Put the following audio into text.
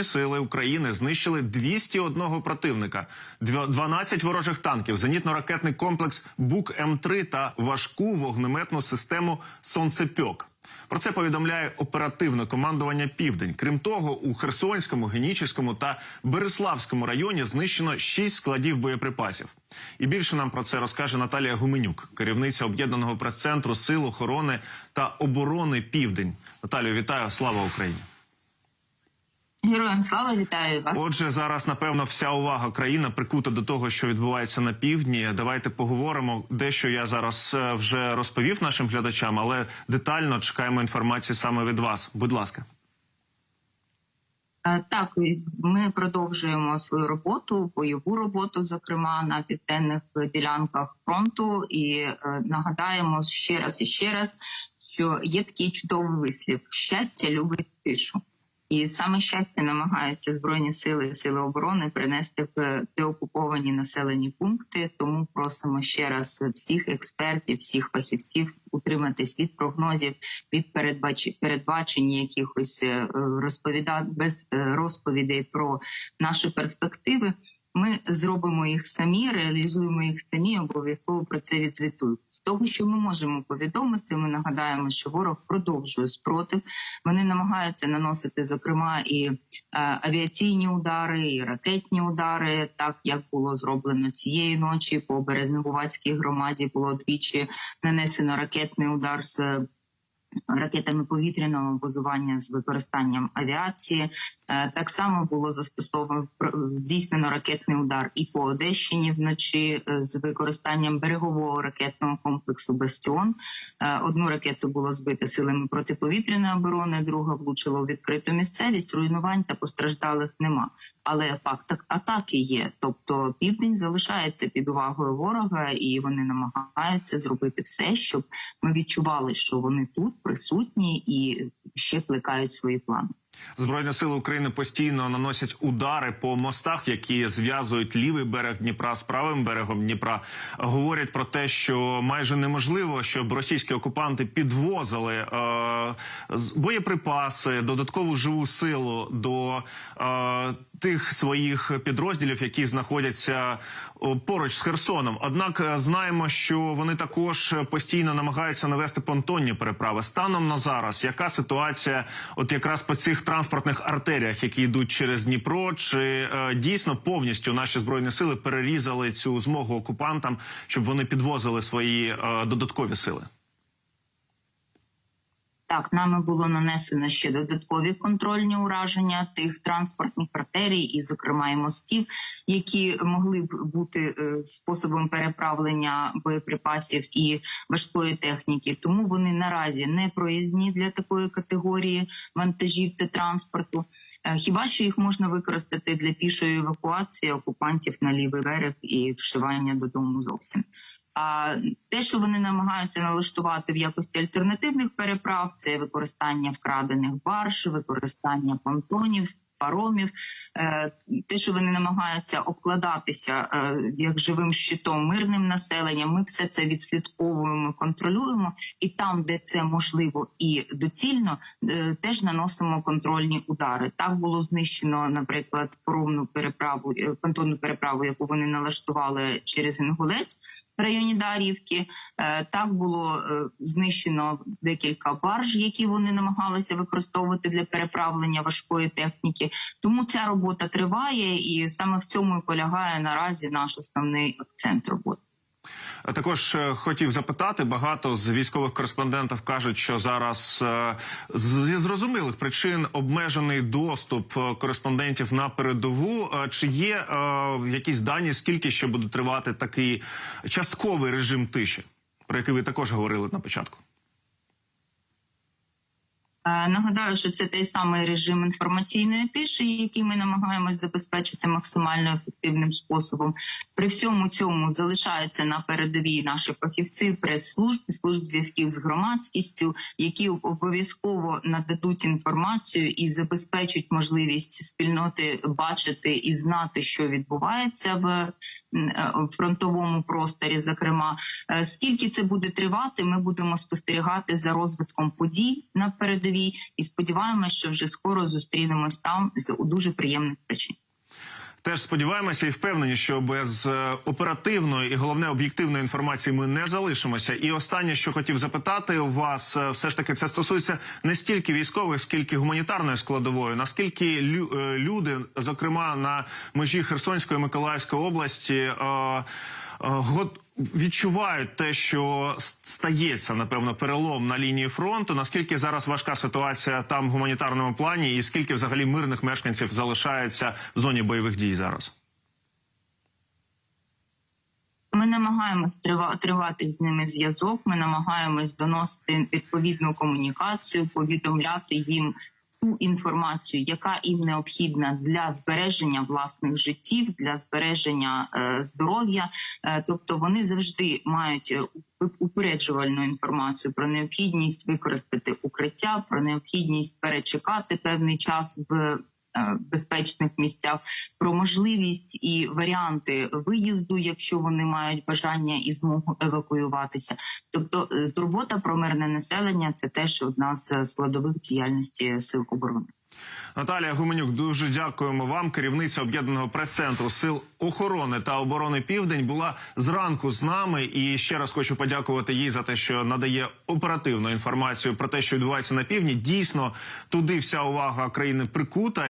Сили України знищили 201 противника, Дв- 12 ворожих танків, зенітно-ракетний комплекс Бук М3 та важку вогнеметну систему Сонцепьок. Про це повідомляє оперативне командування Південь. Крім того, у Херсонському, Генічеському та Береславському районі знищено 6 складів боєприпасів. І більше нам про це розкаже Наталія Гуменюк, керівниця об'єднаного прес-центру Сил охорони та оборони Південь. Наталію, вітаю! Слава Україні! Героям слава вітаю вас. Отже, зараз напевно вся увага країни прикута до того, що відбувається на півдні. Давайте поговоримо. Дещо я зараз е, вже розповів нашим глядачам, але детально чекаємо інформації саме від вас. Будь ласка. Е, Так, ми продовжуємо свою роботу, бойову роботу, зокрема на південних ділянках фронту, і е, нагадаємо ще раз і ще раз, що є такий чудовий вислів: щастя любить тишу. І саме щастя намагаються збройні сили сили оборони принести в деокуповані населені пункти. Тому просимо ще раз всіх експертів, всіх фахівців утриматись від прогнозів, від передбач... передбачень якихось е, розповіда... без е, розповідей про наші перспективи. Ми зробимо їх самі, реалізуємо їх самі. Обов'язково про це відзвітуємо. З того, що ми можемо повідомити, ми нагадаємо, що ворог продовжує спротив. Вони намагаються наносити, зокрема, і е, авіаційні удари, і ракетні удари, так як було зроблено цієї ночі. По Березнегувацькій громаді було двічі нанесено ракетний удар з ракетами повітряного базування з використанням авіації. Е, Так само було застосовано здійснено ракетний удар і по Одещині вночі е, з використанням берегового ракетного комплексу Бастіон. Е, Одну ракету було збито силами протиповітряної оборони, друга влучила у відкриту місцевість. Руйнувань та постраждалих нема. Але факт атаки є. Тобто південь залишається під увагою ворога, і вони намагаються зробити все, щоб ми відчували, що вони тут присутні і ще плекають свої плани. Збройні сили України постійно наносять удари по мостах, які зв'язують лівий берег Дніпра з правим берегом Дніпра. Говорять про те, що майже неможливо, щоб російські окупанти підвозили е, боєприпаси, додаткову живу силу до е, тих своїх підрозділів, які знаходяться поруч з Херсоном. Однак е, знаємо, що вони також постійно намагаються навести понтонні переправи. Станом на зараз, яка ситуація, от якраз по цих транспортних артеріях, які йдуть через Дніпро, чи е, дійсно повністю наші збройні сили перерізали цю змогу окупантам, щоб вони підвозили свої е, додаткові сили? Так, нами було нанесено ще додаткові контрольні ураження тих транспортних артерій, і, зокрема, і мостів, які могли б бути е, способом переправлення боєприпасів і важкої техніки. Тому вони наразі не проїзні для такої категорії вантажів та транспорту. Е, Хіба що їх можна використати для пішої евакуації окупантів на лівий берег і вшивання додому зовсім. А те, що вони намагаються налаштувати в якості альтернативних переправ, це використання вкрадених барж, використання понтонів, паромів. Е, Те, що вони намагаються обкладатися е, як живим щитом мирним населенням, ми все це відслідковуємо, контролюємо, і там, де це можливо і доцільно, е, теж наносимо контрольні удари. Так було знищено, наприклад, поромну переправу, понтонну переправу, яку вони налаштували через Інгулець в районі Дар'ївки. Е, Так було е, знищено декілька барж, які вони намагалися використовувати для переправлення важкої техніки. Тому ця робота триває, і саме в цьому і полягає наразі наш основний акцент роботи. Також е, хотів запитати, багато з військових кореспондентів кажуть, що зараз е, зі зрозумілих причин обмежений доступ е, кореспондентів на передову. Чи є якісь дані, скільки ще буде тривати такий частковий режим тиші, про який ви також говорили на початку? Е, Нагадаю, що це той самий режим інформаційної тиші, який ми намагаємось забезпечити максимально ефективним способом. При всьому цьому залишаються на передовій наші фахівці прес-служб, служб зв'язків з громадськістю, які обов'язково нададуть інформацію і забезпечать можливість спільноти бачити і знати, що відбувається в е, фронтовому просторі. Зокрема, Е, скільки це буде тривати, ми будемо спостерігати за розвитком подій на передовій. Передовій, і сподіваємось, що вже скоро зустрінемось там з дуже приємних причин. Теж сподіваємося і впевнені, що без е, оперативної і головне об'єктивної інформації ми не залишимося. І останнє, що хотів запитати у вас, е, все ж таки це стосується не стільки військових, скільки гуманітарної складової. Наскільки е, люди, зокрема на межі Херсонської Миколаївської області, е, відчувають те, що стається напевно перелом на лінії фронту. Наскільки зараз важка ситуація там в гуманітарному плані, і скільки взагалі мирних мешканців залишається в зоні бойових дій зараз? Ми намагаємось тривати з ними зв'язок. Ми намагаємось доносити відповідну комунікацію, повідомляти їм ту інформацію, яка їм необхідна для збереження власних життів, для збереження е, здоров'я. Е, тобто вони завжди мають е, упереджувальну інформацію про необхідність використати укриття, про необхідність перечекати певний час в безпечних місцях, про можливість і варіанти виїзду, якщо вони мають бажання і змогу евакуюватися. Тобто, е, турбота про мирне населення це теж одна з складових діяльності сил оборони. Наталія Гуменюк, дуже дякуємо вам. Керівниця об'єднаного прес-центру сил охорони та оборони Південь була зранку з нами. І ще раз хочу подякувати їй за те, що надає оперативну інформацію про те, що відбувається на півдні. Дійсно, туди вся увага країни прикута.